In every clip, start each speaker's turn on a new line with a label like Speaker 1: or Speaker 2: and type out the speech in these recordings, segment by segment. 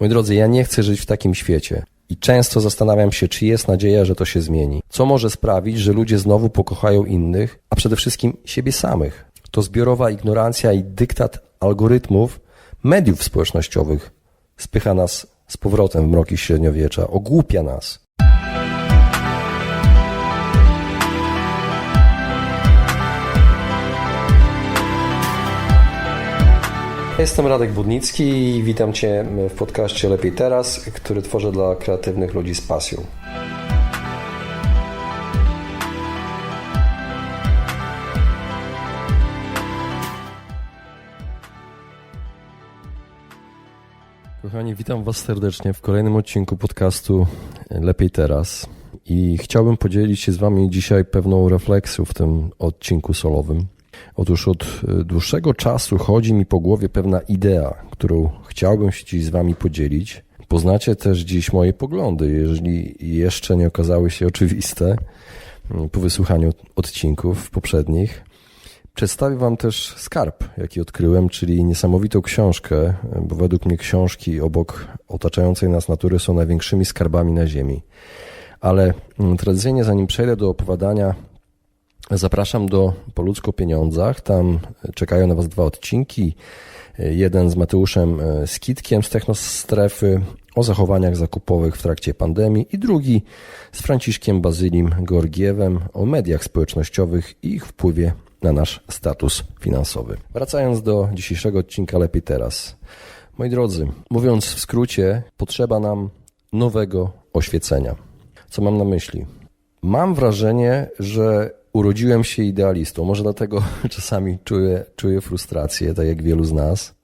Speaker 1: Moi drodzy, ja nie chcę żyć w takim świecie. I często zastanawiam się, czy jest nadzieja, że to się zmieni. Co może sprawić, że ludzie znowu pokochają innych, a przede wszystkim siebie samych? To zbiorowa ignorancja i dyktat algorytmów mediów społecznościowych spycha nas z powrotem w mroki średniowiecza, ogłupia nas. Jestem Radek Budnicki i witam Cię w podcaście Lepiej Teraz, który tworzę dla kreatywnych ludzi z pasją. Kochani, witam Was serdecznie w kolejnym odcinku podcastu Lepiej Teraz. I chciałbym podzielić się z Wami dzisiaj pewną refleksją w tym odcinku solowym. Otóż od e, dłuższego czasu chodzi mi po głowie pewna idea, którą chciałbym się dziś z Wami podzielić. Poznacie też dziś moje poglądy, jeżeli jeszcze nie okazały się oczywiste mm, po wysłuchaniu odcinków poprzednich. Przedstawię Wam też skarb, jaki odkryłem, czyli niesamowitą książkę, bo według mnie książki obok otaczającej nas natury są największymi skarbami na Ziemi. Ale mm, tradycyjnie, zanim przejdę do opowiadania Zapraszam do Po ludzko pieniądzach. Tam czekają na Was dwa odcinki. Jeden z Mateuszem Skitkiem z Technostrefy o zachowaniach zakupowych w trakcie pandemii i drugi z Franciszkiem Bazylim Georgiewem o mediach społecznościowych i ich wpływie na nasz status finansowy. Wracając do dzisiejszego odcinka Lepiej Teraz. Moi drodzy, mówiąc w skrócie, potrzeba nam nowego oświecenia. Co mam na myśli? Mam wrażenie, że urodziłem się idealistą. Może dlatego czasami czuję, czuję frustrację, tak jak wielu z nas.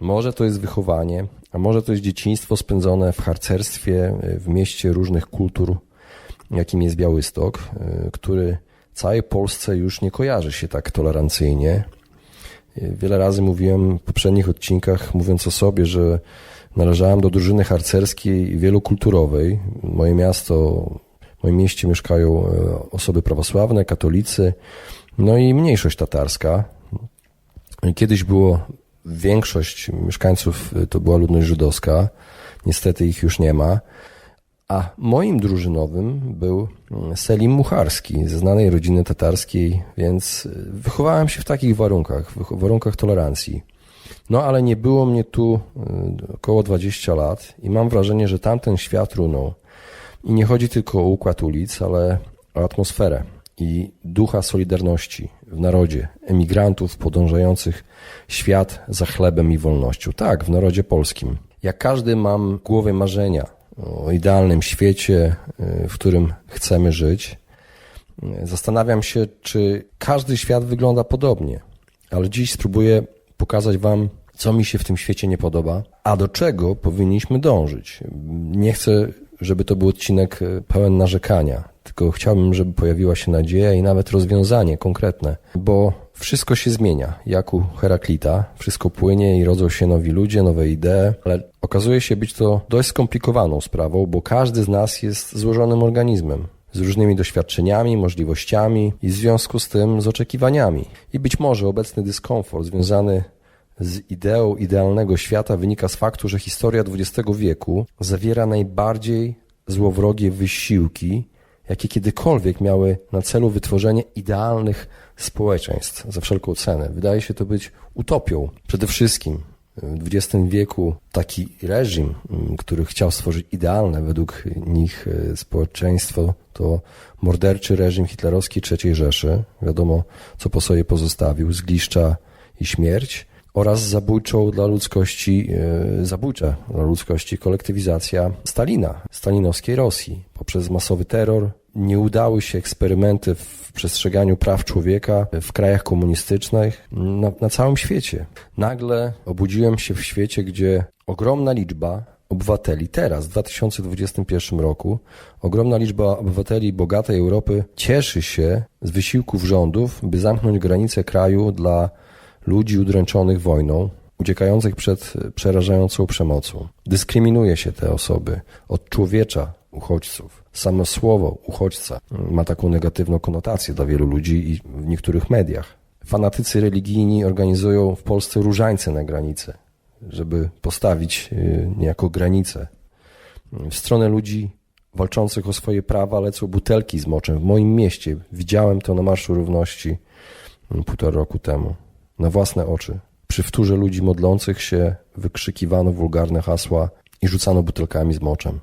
Speaker 1: Może to jest wychowanie, a może to jest dzieciństwo spędzone w harcerstwie, w mieście różnych kultur, jakim jest Białystok, który całej Polsce już nie kojarzy się tak tolerancyjnie. Wiele razy mówiłem w poprzednich odcinkach, mówiąc o sobie, że należałem do drużyny harcerskiej wielokulturowej. Moje miasto w moim mieście mieszkają e, osoby prawosławne, katolicy, no i mniejszość tatarska. Kiedyś było większość mieszkańców e, to była ludność żydowska. Niestety ich już nie ma. A moim drużynowym był mm, Selim Mucharski ze znanej rodziny tatarskiej, więc e, wychowałem się w takich warunkach, w warunkach tolerancji. No ale nie było mnie tu około 20 lat i mam wrażenie, że tamten świat runął. I nie chodzi tylko o układ ulic, ale o atmosferę i ducha solidarności w narodzie, emigrantów podążających świat za chlebem i wolnością. Tak, w narodzie polskim. Jak każdy mam w głowie marzenia o idealnym świecie, y, w którym chcemy żyć. Zastanawiam się, czy każdy świat wygląda podobnie, ale dziś spróbuję pokazać Wam, co mi się w tym świecie nie podoba, a do czego powinniśmy dążyć. Nie chcę żeby to był odcinek e, pełen narzekania, tylko chciałbym, żeby pojawiła się nadzieja i nawet rozwiązanie konkretne, bo wszystko się zmienia, jak u Heraklita, wszystko płynie i rodzą się nowi ludzie, nowe idee, ale okazuje się być to dość skomplikowaną sprawą, bo każdy z nas jest złożonym organizmem. Z różnymi doświadczeniami, możliwościami i w związku z tym z oczekiwaniami. I być może obecny dyskomfort związany z ideą idealnego świata wynika z faktu, że historia XX wieku zawiera najbardziej złowrogie wysiłki, jakie kiedykolwiek miały na celu wytworzenie idealnych społeczeństw za wszelką cenę. Wydaje się to być utopią. Przede wszystkim w XX wieku taki reżim, który chciał stworzyć idealne według nich e, społeczeństwo, to morderczy reżim hitlerowski III Rzeszy. Wiadomo, co po sobie pozostawił, zgliszcza i śmierć oraz zabójczą dla ludzkości, e, zabójcza dla ludzkości kolektywizacja Stalina, stalinowskiej Rosji. Poprzez masowy terror nie udały się eksperymenty w przestrzeganiu praw człowieka w krajach komunistycznych na, na całym świecie. Nagle obudziłem się w świecie, gdzie ogromna liczba obywateli teraz, w 2021 roku, ogromna liczba obywateli bogatej Europy cieszy się z wysiłków rządów, by zamknąć granice kraju dla ludzi udręczonych wojną, uciekających przed przerażającą przemocą. Dyskryminuje się te osoby, od człowiecza uchodźców. Samo słowo uchodźca ma taką negatywną konotację dla wielu ludzi i w niektórych mediach. Fanatycy religijni organizują w Polsce różańce na granicy. żeby postawić y, niejako granicę. W stronę ludzi walczących o swoje prawa lecą butelki z moczem. W moim mieście widziałem to na Marszu Równości mm, półtora roku temu. Na własne oczy. Przy wtórze ludzi modlących się wykrzykiwano wulgarne hasła i rzucano butelkami z moczem.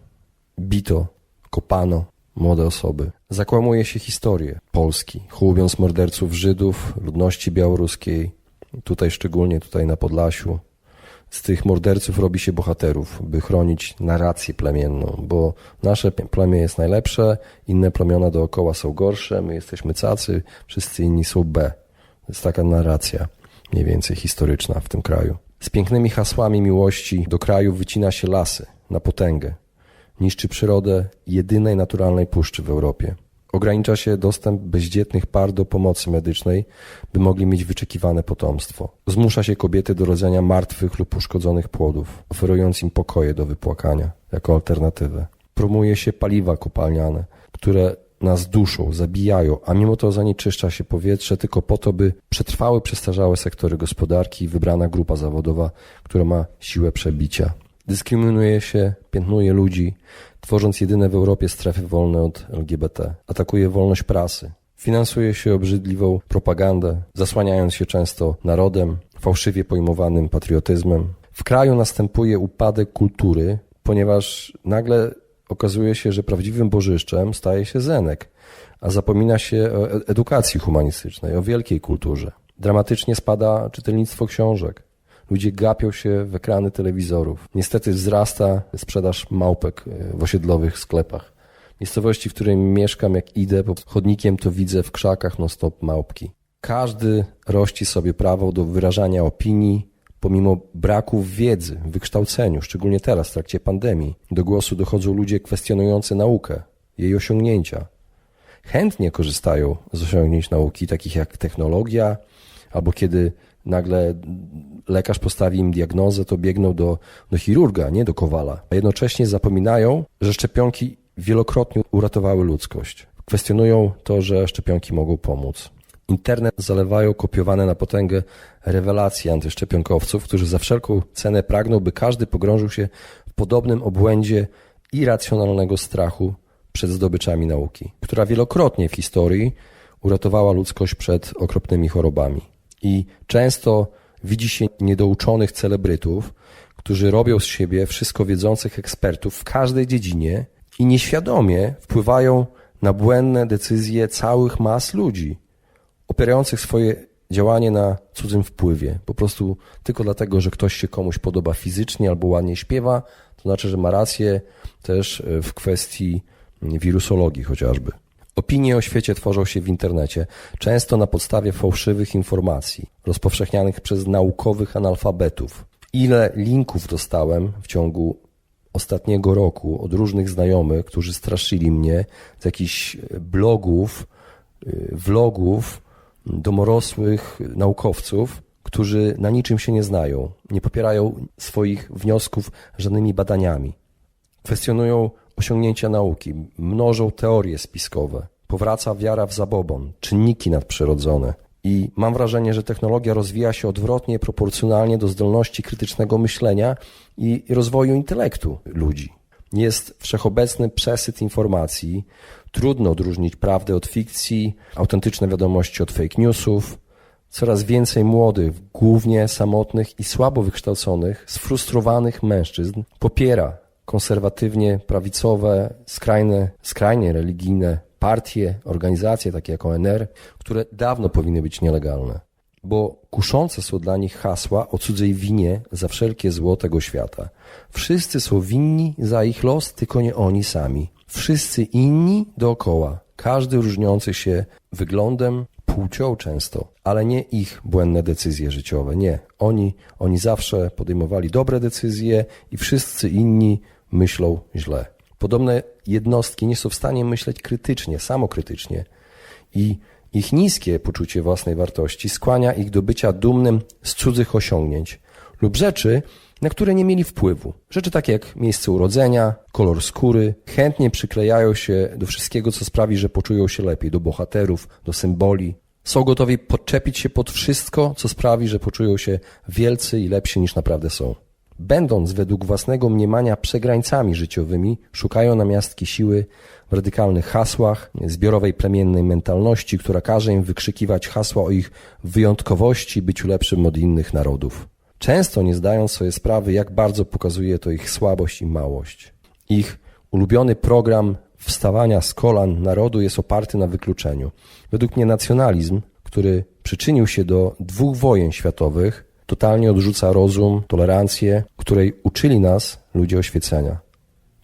Speaker 1: Bito, kopano młode osoby. Zakłamuje się historię Polski, chłubiąc morderców Żydów, ludności białoruskiej, tutaj szczególnie tutaj na Podlasiu. Z tych morderców robi się bohaterów, by chronić narrację plemienną, bo nasze plemię jest najlepsze, inne plemiona dookoła są gorsze, my jesteśmy cacy, wszyscy inni są B. To jest taka narracja mniej więcej historyczna w tym kraju. Z pięknymi hasłami miłości do kraju wycina się lasy na potęgę. Niszczy przyrodę jedynej naturalnej puszczy w Europie. Ogranicza się dostęp bezdzietnych par do pomocy medycznej, by mogli mieć wyczekiwane potomstwo. Zmusza się kobiety do rodzenia martwych lub uszkodzonych płodów, oferując im pokoje do wypłakania jako alternatywę. Promuje się paliwa kopalniane, które nas duszą, zabijają, a mimo to zanieczyszcza się powietrze tylko po to, by przetrwały przestarzałe sektory gospodarki i wybrana grupa zawodowa, która ma siłę przebicia. Dyskryminuje się, piętnuje ludzi, tworząc jedyne w Europie strefy wolne od LGBT. Atakuje wolność prasy. Finansuje się obrzydliwą propagandę, zasłaniając się często narodem, fałszywie pojmowanym patriotyzmem. W kraju następuje upadek kultury, ponieważ nagle okazuje się, że prawdziwym bożyszczem staje się Zenek, a zapomina się o e- edukacji humanistycznej, o wielkiej kulturze. Dramatycznie spada czytelnictwo książek. Ludzie gapią się w ekrany telewizorów. Niestety wzrasta sprzedaż małpek e, w osiedlowych sklepach. Miejscowości, w której mieszkam, jak idę po chodnikiem, to widzę w krzakach non-stop małpki. Każdy rości sobie prawo do wyrażania opinii, pomimo braku wiedzy, wykształceniu, szczególnie teraz, w trakcie pandemii. Do głosu dochodzą ludzie kwestionujący naukę, jej osiągnięcia. Chętnie korzystają z osiągnięć nauki, takich jak technologia, albo kiedy nagle lekarz postawi im diagnozę, to biegną do, do chirurga, nie do kowala. A jednocześnie zapominają, że szczepionki wielokrotnie uratowały ludzkość. Kwestionują to, że szczepionki mogą pomóc. Internet zalewają kopiowane na potęgę rewelacje antyszczepionkowców, którzy za wszelką cenę pragną, by każdy pogrążył się w podobnym obłędzie irracjonalnego strachu przed zdobyczami nauki, która wielokrotnie w historii uratowała ludzkość przed okropnymi chorobami. I często widzi się niedouczonych celebrytów, którzy robią z siebie wszystko wiedzących ekspertów w każdej dziedzinie i nieświadomie wpływają na błędne decyzje całych mas ludzi, opierających swoje działanie na cudzym wpływie. Po prostu tylko dlatego, że ktoś się komuś podoba fizycznie albo ładnie śpiewa, to znaczy, że ma rację też w kwestii wirusologii chociażby. Opinie o świecie tworzą się w internecie, często na podstawie fałszywych informacji, rozpowszechnianych przez naukowych analfabetów. Ile linków dostałem w ciągu ostatniego roku od różnych znajomych, którzy straszyli mnie z jakichś blogów, y, vlogów domorosłych naukowców, którzy na niczym się nie znają, nie popierają swoich wniosków żadnymi badaniami. Kwestionują osiągnięcia nauki, mnożą teorie spiskowe, powraca wiara w zabobon, czynniki nadprzyrodzone. I mam wrażenie, że technologia rozwija się odwrotnie proporcjonalnie do zdolności krytycznego myślenia i rozwoju intelektu ludzi. Jest wszechobecny przesyt informacji, trudno odróżnić prawdę od fikcji, autentyczne wiadomości od fake newsów. Coraz więcej młodych, głównie samotnych i słabo wykształconych, sfrustrowanych mężczyzn popiera konserwatywnie prawicowe, skrajne, skrajnie religijne partie, organizacje takie jak ONR, które dawno powinny być nielegalne, bo kuszące są dla nich hasła o cudzej winie za wszelkie zło tego świata. Wszyscy są winni za ich los, tylko nie oni sami. Wszyscy inni dookoła, każdy różniący się wyglądem, płcią często, ale nie ich błędne decyzje życiowe. Nie. Oni, oni zawsze podejmowali dobre decyzje i wszyscy inni myślą źle. Podobne jednostki nie są w stanie myśleć krytycznie, samokrytycznie i ich niskie poczucie własnej wartości skłania ich do bycia dumnym z cudzych osiągnięć lub rzeczy, na które nie mieli wpływu. Rzeczy takie jak miejsce urodzenia, kolor skóry, chętnie przyklejają się do wszystkiego, co sprawi, że poczują się lepiej, do bohaterów, do symboli. Są gotowi podczepić się pod wszystko, co sprawi, że poczują się wielcy i lepsi niż naprawdę są. będąc według własnego mniemania przegrańcami życiowymi, szukają namiastki siły w radykalnych hasłach, zbiorowej plemiennej mentalności, która każe im wykrzykiwać hasła o ich wyjątkowości, byciu lepszym od innych narodów. Często nie zdają sobie sprawy, jak bardzo pokazuje to ich słabość i małość. Ich ulubiony program wstawania z kolan narodu jest oparty na wykluczeniu. Według mnie nacjonalizm, który przyczynił się do dwóch wojen światowych, totalnie odrzuca rozum, tolerancję, której uczyli nas ludzie oświecenia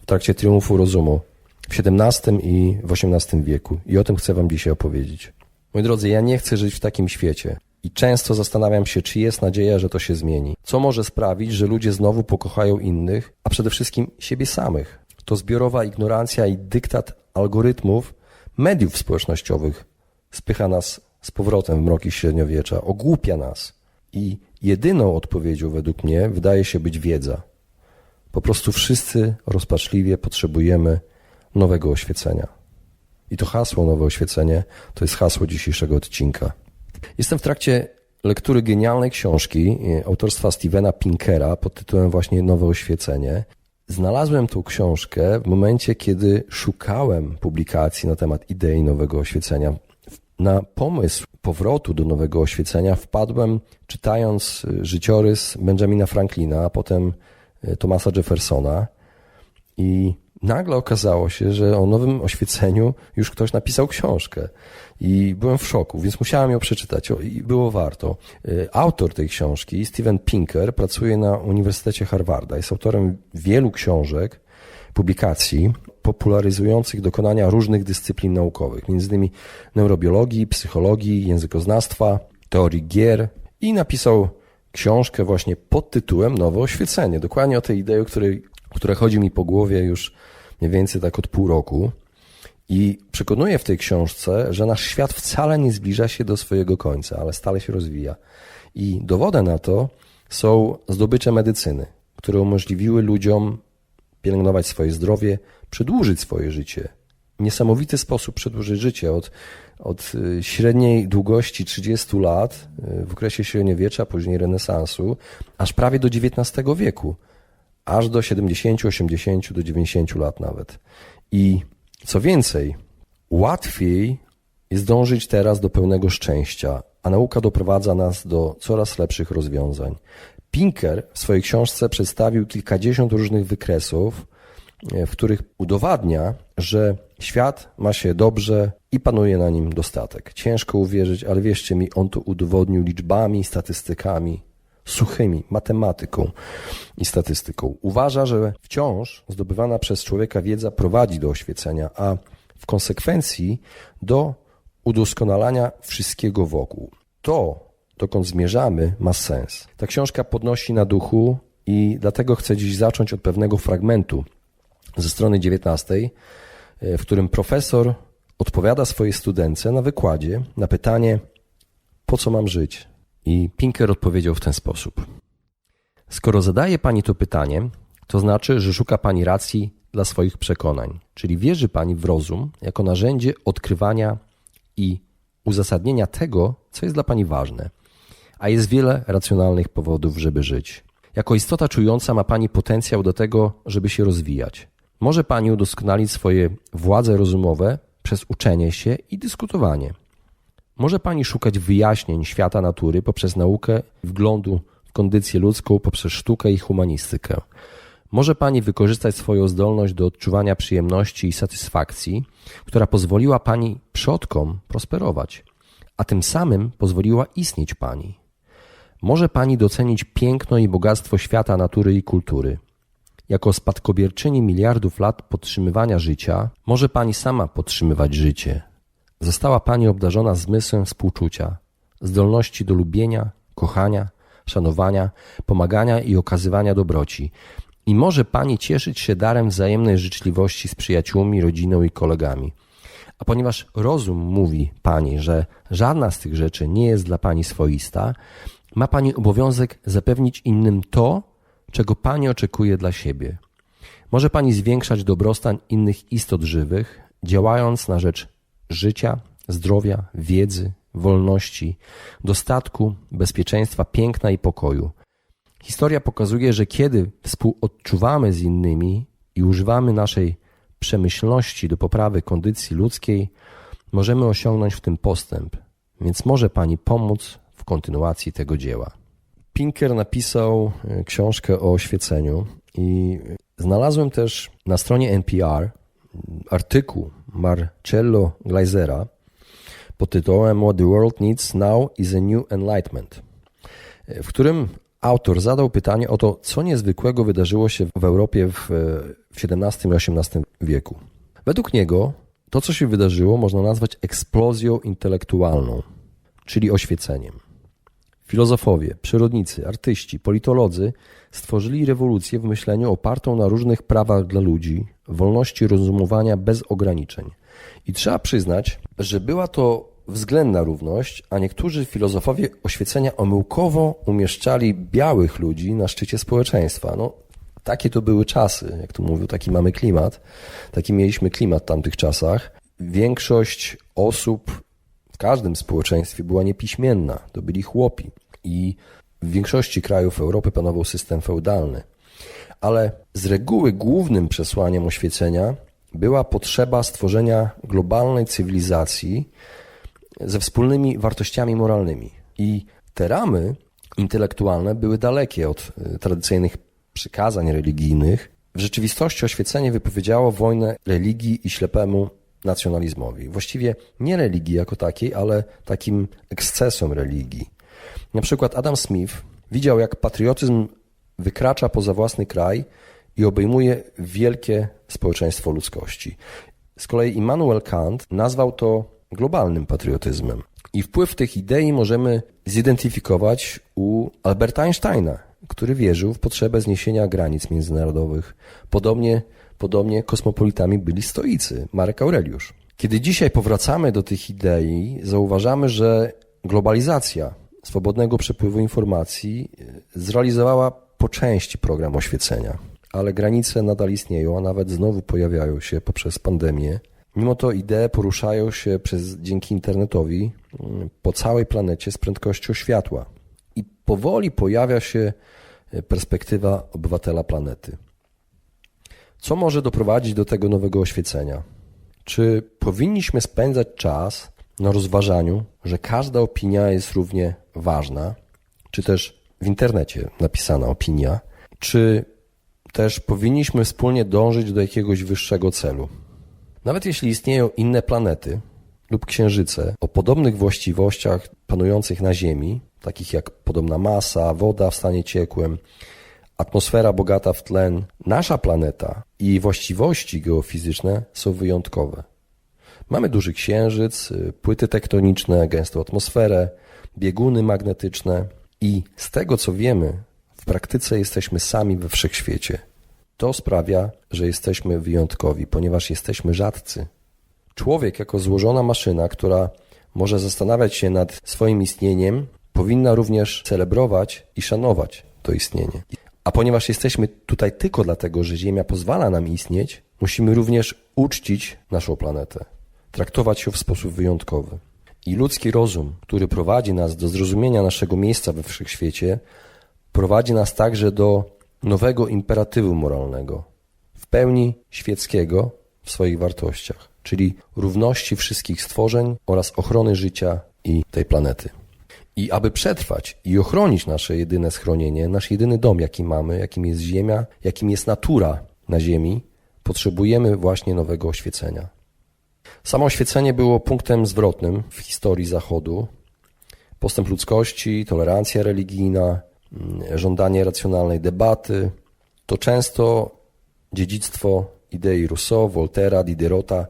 Speaker 1: w trakcie triumfu rozumu w XVII i w XVIII wieku. I o tym chcę Wam dzisiaj opowiedzieć. Moi drodzy, ja nie chcę żyć w takim świecie. I często zastanawiam się, czy jest nadzieja, że to się zmieni. Co może sprawić, że ludzie znowu pokochają innych, a przede wszystkim siebie samych? To zbiorowa ignorancja i dyktat algorytmów mediów społecznościowych spycha nas z powrotem w mroki średniowiecza, ogłupia nas. I jedyną odpowiedzią według mnie wydaje się być wiedza. Po prostu wszyscy rozpaczliwie potrzebujemy nowego oświecenia. I to hasło nowe oświecenie to jest hasło dzisiejszego odcinka. Jestem w trakcie lektury genialnej książki e, autorstwa Stevena Pinkera pod tytułem właśnie Nowe oświecenie. Znalazłem tą książkę w momencie, kiedy szukałem publikacji na temat idei nowego oświecenia. Na pomysł powrotu do nowego oświecenia wpadłem czytając e, życiorys Benjamina Franklina, a potem e, Thomasa Jeffersona i nagle okazało się, że o nowym oświeceniu już ktoś napisał książkę. I byłem w szoku, więc musiałem ją przeczytać i było warto. Y, autor tej książki, Steven Pinker, pracuje na Uniwersytecie Harvarda. Jest autorem wielu książek, publikacji popularyzujących dokonania różnych dyscyplin naukowych, między innymi neurobiologii, psychologii, językoznawstwa, teorii gier i napisał książkę właśnie pod tytułem Nowe Oświecenie. Dokładnie o tej idei, o której, która chodzi mi po głowie już mniej więcej tak od pół roku. I przekonuje w tej książce, że nasz świat wcale nie zbliża się do swojego końca, ale stale się rozwija. I dowodem na to są zdobycze medycyny, które umożliwiły ludziom pielęgnować swoje zdrowie, przedłużyć swoje życie. W niesamowity sposób przedłużyć życie od, od y, średniej długości 30 lat y, w okresie średniowiecza, później renesansu, aż prawie do XIX wieku, aż do 70, 80, do 90 lat nawet. I co więcej, łatwiej jest dążyć teraz do pełnego szczęścia, a nauka doprowadza nas do coraz lepszych rozwiązań. Pinker w swojej książce przedstawił kilkadziesiąt różnych wykresów, e, w których udowadnia, że świat ma się dobrze i panuje na nim dostatek. Ciężko uwierzyć, ale wierzcie mi, on to udowodnił liczbami, statystykami, suchymi, matematyką i statystyką. Uważa, że wciąż zdobywana przez człowieka wiedza prowadzi do oświecenia, a w konsekwencji do udoskonalania wszystkiego wokół. To, dokąd zmierzamy, ma sens. Ta książka podnosi na duchu i dlatego chcę dziś zacząć od pewnego fragmentu ze strony 19, w którym profesor odpowiada swojej studence na wykładzie na pytanie, po co mam żyć? I Pinker odpowiedział w ten sposób. Skoro zadaje pani to pytanie, to znaczy, że szuka pani racji dla swoich przekonań, czyli wierzy pani w rozum jako narzędzie odkrywania i uzasadnienia tego, co jest dla pani ważne. A jest wiele racjonalnych powodów, żeby żyć. Jako istota czująca ma pani potencjał do tego, żeby się rozwijać. Może pani udoskonalić swoje władze rozumowe przez uczenie się i dyskutowanie. Może pani szukać wyjaśnień świata natury poprzez naukę, wglądu w kondycję ludzką poprzez sztukę i humanistykę. Może pani wykorzystać swoją zdolność do odczuwania przyjemności i satysfakcji, która pozwoliła pani przodkom prosperować, a tym samym pozwoliła istnieć pani. Może pani docenić piękno i bogactwo świata natury i kultury. Jako spadkobierczyni miliardów lat podtrzymywania życia, może pani sama podtrzymywać życie, Została Pani obdarzona zmysłem współczucia, zdolności do lubienia, kochania, szanowania, pomagania i okazywania dobroci. I może Pani cieszyć się darem wzajemnej życzliwości z przyjaciółmi, rodziną i kolegami. A ponieważ rozum mówi Pani, że żadna z tych rzeczy nie jest dla Pani swoista, ma Pani obowiązek zapewnić innym to, czego Pani oczekuje dla siebie. Może Pani zwiększać dobrostan innych istot żywych, działając na rzecz życia, zdrowia, wiedzy, wolności, dostatku, bezpieczeństwa, piękna i pokoju. Historia pokazuje, że kiedy współodczuwamy z innymi i używamy naszej przemyślności do poprawy kondycji ludzkiej, możemy osiągnąć w tym postęp, więc może Pani pomóc w kontynuacji tego dzieła. Pinker napisał e, książkę o oświeceniu i znalazłem też na stronie NPR artykuł Marcello Gleisera pod tytułem What the World Needs Now is a New Enlightenment, w którym autor zadał pytanie o to, co niezwykłego wydarzyło się w Europie w XVII i XVIII wieku. Według niego to, co się wydarzyło, można nazwać eksplozją intelektualną, czyli oświeceniem. Filozofowie, przyrodnicy, artyści, politolodzy stworzyli rewolucję w myśleniu opartą na różnych prawach dla ludzi, wolności rozumowania bez ograniczeń. I trzeba przyznać, że była to względna równość, a niektórzy filozofowie oświecenia omyłkowo umieszczali białych ludzi na szczycie społeczeństwa. No, takie to były czasy, jak tu mówił, taki mamy klimat, taki mieliśmy klimat w tamtych czasach. Większość osób w każdym społeczeństwie była niepiśmienna, to byli chłopi i w większości krajów Europy panował system feudalny. Ale z reguły głównym przesłaniem oświecenia była potrzeba stworzenia globalnej cywilizacji ze wspólnymi wartościami moralnymi. I te ramy intelektualne były dalekie od y, tradycyjnych przykazań religijnych. W rzeczywistości oświecenie wypowiedziało wojnę religii i ślepemu nacjonalizmowi. Właściwie nie religii jako takiej, ale takim ekscesom religii. Na przykład Adam Smith widział, jak patriotyzm wykracza poza własny kraj i obejmuje wielkie społeczeństwo ludzkości. Z kolei Immanuel Kant nazwał to globalnym patriotyzmem. I wpływ tych idei możemy zidentyfikować u Alberta Einsteina, który wierzył w potrzebę zniesienia granic międzynarodowych. Podobnie, podobnie kosmopolitami byli stoicy, Marek Aureliusz. Kiedy dzisiaj powracamy do tych idei, zauważamy, że globalizacja swobodnego przepływu informacji zrealizowała po części program oświecenia, ale granice nadal istnieją, a nawet znowu pojawiają się poprzez pandemię. Mimo to idee poruszają się przez, dzięki internetowi po całej planecie z prędkością światła. I powoli pojawia się e, perspektywa obywatela planety. Co może doprowadzić do tego nowego oświecenia? Czy powinniśmy spędzać czas na rozważaniu, że każda opinia jest równie ważna, czy też w internecie napisana opinia, czy też powinniśmy wspólnie dążyć do jakiegoś wyższego celu? Nawet jeśli istnieją inne planety lub księżyce o podobnych właściwościach panujących na Ziemi, takich jak podobna masa, woda w stanie ciekłym, atmosfera bogata w tlen, nasza planeta i właściwości geofizyczne są wyjątkowe. Mamy duży księżyc, płyty tektoniczne, gęstą atmosferę, bieguny magnetyczne i z tego co wiemy, w praktyce jesteśmy sami we wszechświecie. To sprawia, że jesteśmy wyjątkowi, ponieważ jesteśmy rzadcy. Człowiek, jako złożona maszyna, która może zastanawiać się nad swoim istnieniem, powinna również celebrować i szanować to istnienie. A ponieważ jesteśmy tutaj tylko dlatego, że Ziemia pozwala nam istnieć, musimy również uczcić naszą planetę, traktować ją w sposób wyjątkowy. I ludzki rozum, który prowadzi nas do zrozumienia naszego miejsca we wszechświecie, prowadzi nas także do nowego imperatywu moralnego, w pełni świeckiego w swoich wartościach, czyli równości wszystkich stworzeń oraz ochrony życia i tej planety. I aby przetrwać i ochronić nasze jedyne schronienie, nasz jedyny dom, jaki mamy, jakim jest Ziemia, jakim jest natura na Ziemi, potrzebujemy właśnie nowego oświecenia. Samo oświecenie było punktem zwrotnym w historii Zachodu. Postęp ludzkości, tolerancja religijna, mm, żądanie racjonalnej debaty to często dziedzictwo idei Rousseau, Voltera, Diderota.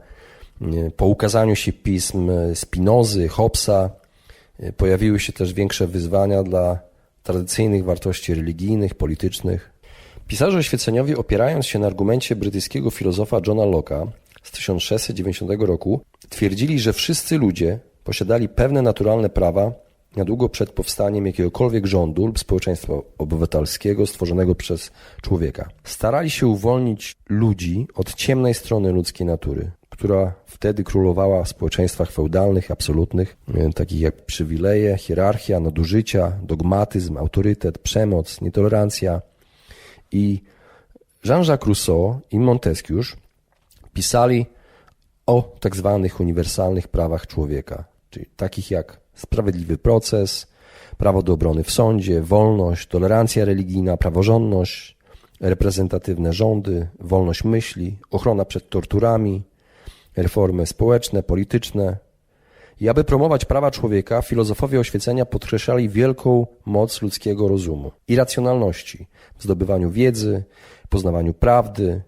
Speaker 1: Mm, po ukazaniu się pism Spinozy, Hobbesa pojawiły się też większe wyzwania dla tradycyjnych wartości religijnych, politycznych. Pisarze oświeceniowi, opierając się na argumencie brytyjskiego filozofa Johna Locke'a, z 1690 roku twierdzili, że wszyscy ludzie posiadali pewne naturalne prawa na długo przed powstaniem jakiegokolwiek rządu lub społeczeństwa obywatelskiego stworzonego przez człowieka. Starali się uwolnić ludzi od ciemnej strony ludzkiej natury, która wtedy królowała w społeczeństwach feudalnych, absolutnych, e, takich jak przywileje, hierarchia, nadużycia, dogmatyzm, autorytet, przemoc, nietolerancja. I Jean-Jacques Rousseau i Montesquieu pisali o tak zwanych uniwersalnych prawach człowieka, czyli takich jak sprawiedliwy proces, prawo do obrony w sądzie, wolność, tolerancja religijna, praworządność, reprezentatywne rządy, wolność myśli, ochrona przed torturami, reformy społeczne, polityczne. I aby promować prawa człowieka, filozofowie oświecenia podkreślali wielką moc ludzkiego rozumu i racjonalności w zdobywaniu wiedzy, poznawaniu prawdy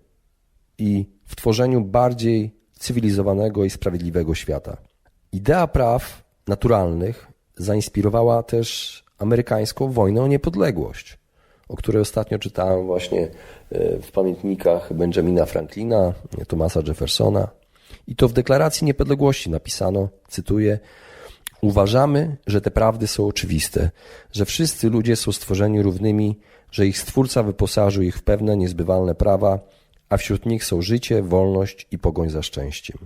Speaker 1: i w tworzeniu bardziej cywilizowanego i sprawiedliwego świata. Idea praw naturalnych zainspirowała też amerykańską wojnę o niepodległość, o której ostatnio czytałem właśnie e, w pamiętnikach Benjamina Franklina, Thomasa Jeffersona. I to w deklaracji niepodległości napisano, cytuję: Uważamy, że te prawdy są oczywiste, że wszyscy ludzie są stworzeni równymi, że ich stwórca wyposażył ich w pewne niezbywalne prawa, a wśród nich są życie, wolność i pogoń za szczęściem.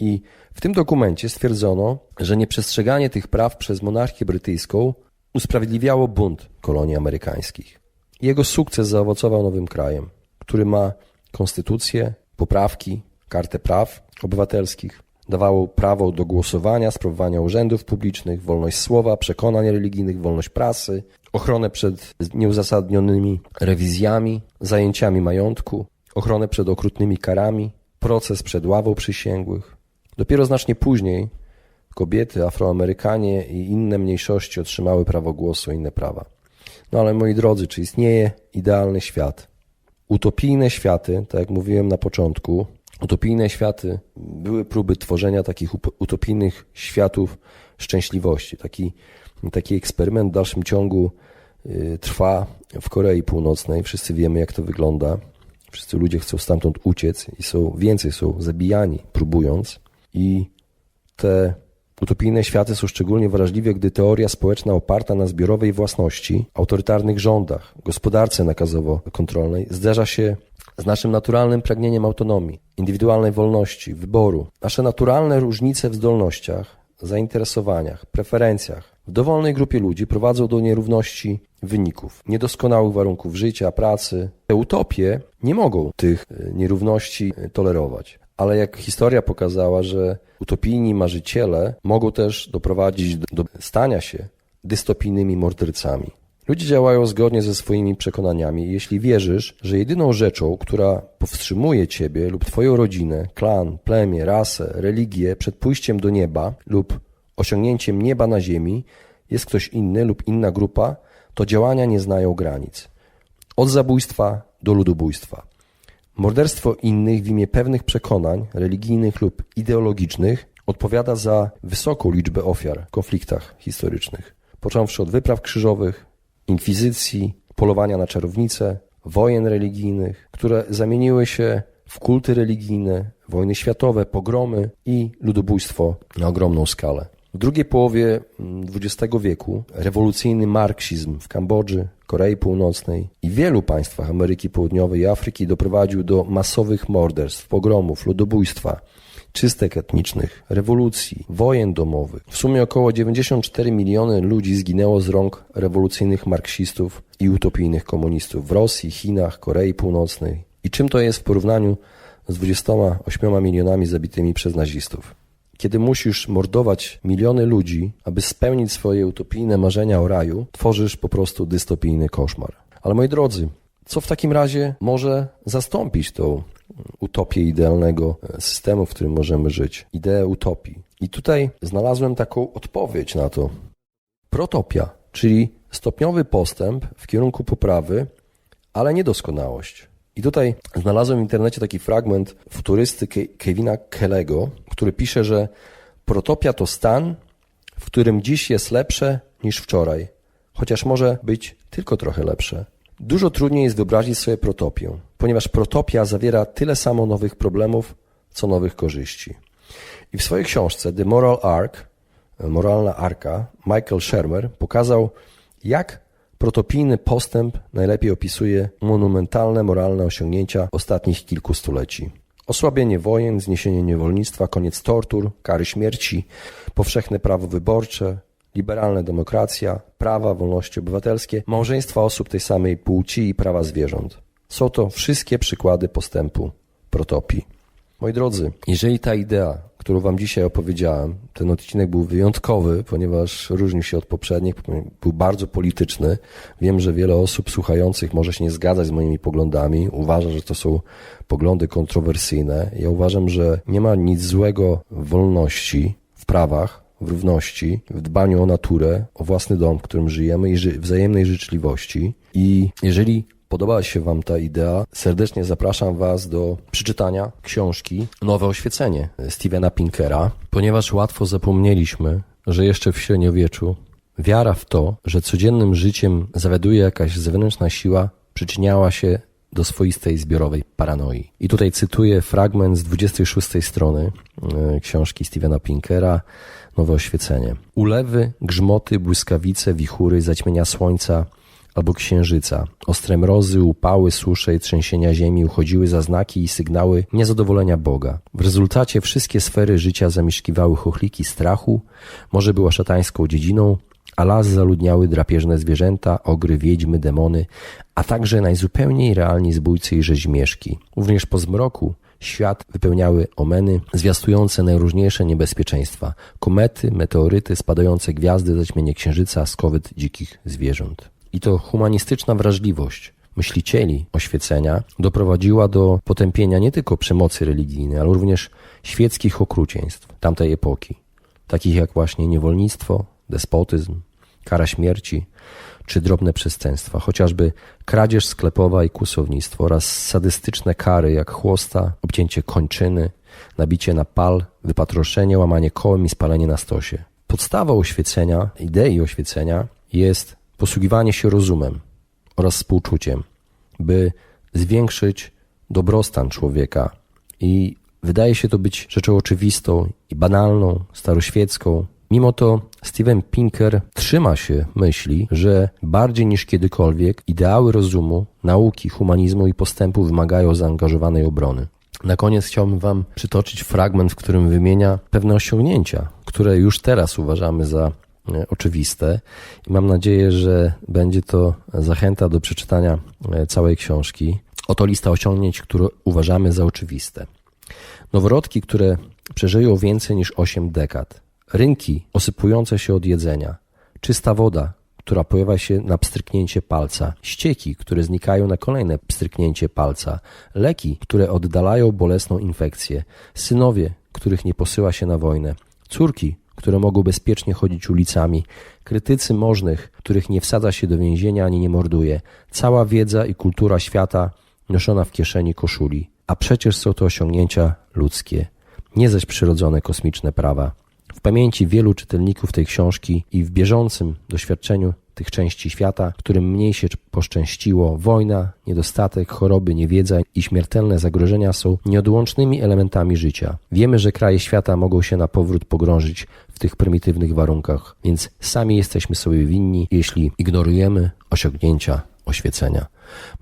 Speaker 1: I w tym dokumencie stwierdzono, że nieprzestrzeganie tych praw przez monarchię brytyjską usprawiedliwiało bunt kolonii amerykańskich. Jego sukces zaowocował nowym krajem, który ma konstytucję, poprawki, kartę praw obywatelskich, dawało prawo do głosowania, sprawowania urzędów publicznych, wolność słowa, przekonań religijnych, wolność prasy, ochronę przed nieuzasadnionymi rewizjami, zajęciami majątku, ochronę przed okrutnymi karami, proces przed ławą przysięgłych. Dopiero znacznie później kobiety, Afroamerykanie i inne mniejszości otrzymały prawo głosu i inne prawa. No ale moi drodzy, czy istnieje idealny świat? Utopijne światy, tak jak mówiłem na początku, utopijne światy były próby tworzenia takich utopijnych światów szczęśliwości. Taki, taki eksperyment w dalszym ciągu y, trwa w Korei Północnej. Wszyscy wiemy, jak to wygląda. Wszyscy ludzie chcą stamtąd uciec i są więcej są zabijani, próbując. I te utopijne światy są szczególnie wrażliwe, gdy teoria społeczna oparta na zbiorowej własności, autorytarnych rządach, gospodarce nakazowo-kontrolnej zderza się z naszym naturalnym pragnieniem autonomii, indywidualnej wolności, wyboru. Nasze naturalne różnice w zdolnościach, zainteresowaniach, preferencjach w dowolnej grupie ludzi prowadzą do nierówności wyników, niedoskonałych warunków życia, pracy. Te utopie nie mogą tych e, nierówności e, tolerować. Ale jak historia pokazała, że utopijni marzyciele mogą też doprowadzić do stania się dystopijnymi mordercami. Ludzie działają zgodnie ze swoimi przekonaniami. Jeśli wierzysz, że jedyną rzeczą, która powstrzymuje ciebie lub twoją rodzinę, klan, plemię, rasę, religię przed pójściem do nieba lub osiągnięciem nieba na ziemi, jest ktoś inny lub inna grupa, to działania nie znają granic. Od zabójstwa do ludobójstwa. Morderstwo innych w imię pewnych przekonań religijnych lub ideologicznych odpowiada za wysoką liczbę ofiar w konfliktach historycznych, począwszy od wypraw krzyżowych, inkwizycji, polowania na czarownice, wojen religijnych, które zamieniły się w kulty religijne, wojny światowe, pogromy i ludobójstwo na ogromną skalę. W drugiej połowie XX mm, wieku rewolucyjny marksizm w Kambodży, Korei Północnej i wielu państwach Ameryki Południowej i Afryki doprowadził do masowych morderstw, pogromów, ludobójstwa, czystek etnicznych, rewolucji, wojen domowych. W sumie około 94 miliony ludzi zginęło z rąk rewolucyjnych marksistów i utopijnych komunistów w Rosji, Chinach, Korei Północnej. I czym to jest w porównaniu z 28 milionami zabitymi przez nazistów? Kiedy musisz mordować miliony ludzi, aby spełnić swoje utopijne marzenia o raju, tworzysz po prostu dystopijny koszmar. Ale moi drodzy, co w takim razie może zastąpić tą utopię idealnego systemu, w którym możemy żyć? Ideę utopii. I tutaj znalazłem taką odpowiedź na to. Protopia, czyli stopniowy postęp w kierunku poprawy, ale niedoskonałość. I tutaj znalazłem w internecie taki fragment futurysty Kevina Kellego, który pisze, że protopia to stan, w którym dziś jest lepsze niż wczoraj, chociaż może być tylko trochę lepsze. Dużo trudniej jest wyobrazić sobie protopię, ponieważ protopia zawiera tyle samo nowych problemów, co nowych korzyści. I w swojej książce The Moral Arc, Moralna Arka, Michael Shermer pokazał, jak Protopijny postęp najlepiej opisuje monumentalne moralne osiągnięcia ostatnich kilku stuleci. Osłabienie wojen, zniesienie niewolnictwa, koniec tortur, kary śmierci, powszechne prawo wyborcze, liberalna demokracja, prawa, wolności obywatelskie, małżeństwa osób tej samej płci i prawa zwierząt. Są to wszystkie przykłady postępu protopii. Moi drodzy, jeżeli ta idea, którą Wam dzisiaj opowiedziałem, ten odcinek był wyjątkowy, ponieważ różnił się od poprzednich, był bardzo polityczny. Wiem, że wiele osób słuchających może się nie zgadzać z moimi poglądami, uważa, że to są poglądy kontrowersyjne. Ja uważam, że nie ma nic złego w wolności, w prawach, w równości, w dbaniu o naturę, o własny dom, w którym żyjemy i wzajemnej życzliwości. I jeżeli podobała się Wam ta idea, serdecznie zapraszam Was do przeczytania książki Nowe Oświecenie Stevena Pinkera, ponieważ łatwo zapomnieliśmy, że jeszcze w średniowieczu wiara w to, że codziennym życiem zawiaduje jakaś zewnętrzna siła, przyczyniała się do swoistej zbiorowej paranoi. I tutaj cytuję fragment z 26 strony e, książki Stevena Pinkera Nowe Oświecenie. Ulewy, grzmoty, błyskawice, wichury, zaćmienia słońca – albo księżyca. Ostre mrozy, upały, susze i trzęsienia ziemi uchodziły za znaki i sygnały niezadowolenia Boga. W rezultacie wszystkie sfery życia zamieszkiwały chochliki strachu, morze było szatańską dziedziną, a las zaludniały drapieżne zwierzęta, ogry, wiedźmy, demony, a także najzupełniej realni zbójcy i rzeźmieszki. Również po zmroku świat wypełniały omeny zwiastujące najróżniejsze niebezpieczeństwa. Komety, meteoryty, spadające gwiazdy, zaćmienie księżyca, skowyt dzikich zwierząt. I to humanistyczna wrażliwość myślicieli oświecenia doprowadziła do potępienia nie tylko przemocy religijnej, ale również świeckich okrucieństw tamtej epoki, takich jak właśnie niewolnictwo, despotyzm, kara śmierci czy drobne przestępstwa, chociażby kradzież sklepowa i kłusownictwo oraz sadystyczne kary jak chłosta, obcięcie kończyny, nabicie na pal, wypatroszenie, łamanie kołem i spalenie na stosie. Podstawa oświecenia, idei oświecenia jest posługiwanie się rozumem oraz współczuciem, by zwiększyć dobrostan człowieka. I wydaje się to być rzeczą oczywistą i banalną, staroświecką. Mimo to Steven Pinker trzyma się myśli, że bardziej niż kiedykolwiek ideały rozumu, nauki, humanizmu i postępu wymagają zaangażowanej obrony. Na koniec chciałbym Wam przytoczyć fragment, w którym wymienia pewne osiągnięcia, które już teraz uważamy za oczywiste i mam nadzieję, że będzie to zachęta do przeczytania e, całej książki. Oto lista osiągnięć, które uważamy za oczywiste. Noworodki, które przeżyją więcej niż 8 dekad. Rynki osypujące się od jedzenia. Czysta woda, która pojawia się na pstryknięcie palca. Ścieki, które znikają na kolejne pstryknięcie palca. Leki, które oddalają bolesną infekcję. Synowie, których nie posyła się na wojnę. Córki, które mogą bezpiecznie chodzić ulicami, krytycy możnych, których nie wsadza się do więzienia ani nie morduje, cała wiedza i kultura świata noszona w kieszeni koszuli. A przecież są to osiągnięcia ludzkie, nie zaś przyrodzone kosmiczne prawa. W pamięci wielu czytelników tej książki i w bieżącym doświadczeniu tych części świata, którym mniej się poszczęściło, wojna, niedostatek, choroby, niewiedza i śmiertelne zagrożenia są nieodłącznymi elementami życia. Wiemy, że kraje świata mogą się na powrót pogrążyć w tych prymitywnych warunkach, więc sami jesteśmy sobie winni, jeśli ignorujemy osiągnięcia oświecenia.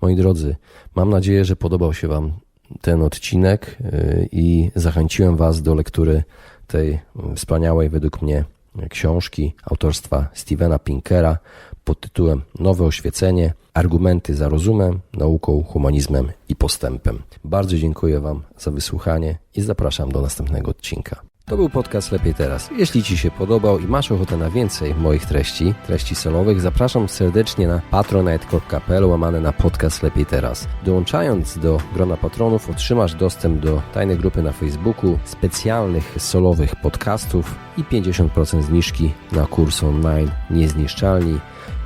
Speaker 1: Moi drodzy, mam nadzieję, że podobał się Wam ten odcinek y, i zachęciłem Was do lektury tej wspaniałej według mnie książki autorstwa Stevena Pinkera pod tytułem Nowe oświecenie, argumenty za rozumem, nauką, humanizmem i postępem. Bardzo dziękuję Wam za wysłuchanie i zapraszam do następnego odcinka. To był podcast Lepiej Teraz. Jeśli Ci się podobał i masz ochotę na więcej moich treści, treści solowych, zapraszam serdecznie na patronite.pl łamane na podcast Lepiej Teraz. Dołączając do grona patronów otrzymasz dostęp do tajnej grupy na Facebooku, specjalnych solowych podcastów i 50% zniżki na kurs online Niezniszczalni,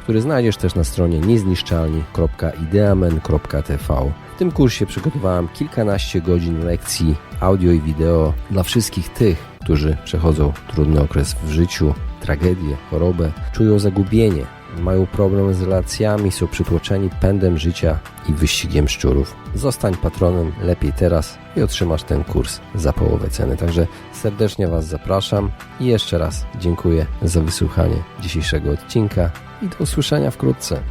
Speaker 1: który znajdziesz też na stronie niezniszczalni.ideamen.tv. W tym kursie przygotowałem kilkanaście godzin lekcji audio i wideo dla wszystkich tych, którzy przechodzą trudny okres w życiu, tragedię, chorobę, czują zagubienie, mają problem z relacjami, są przytłoczeni pędem życia i wyścigiem szczurów. Zostań patronem lepiej teraz i otrzymasz ten kurs za połowę ceny. Także serdecznie Was zapraszam i jeszcze raz dziękuję za wysłuchanie dzisiejszego odcinka i do usłyszenia wkrótce.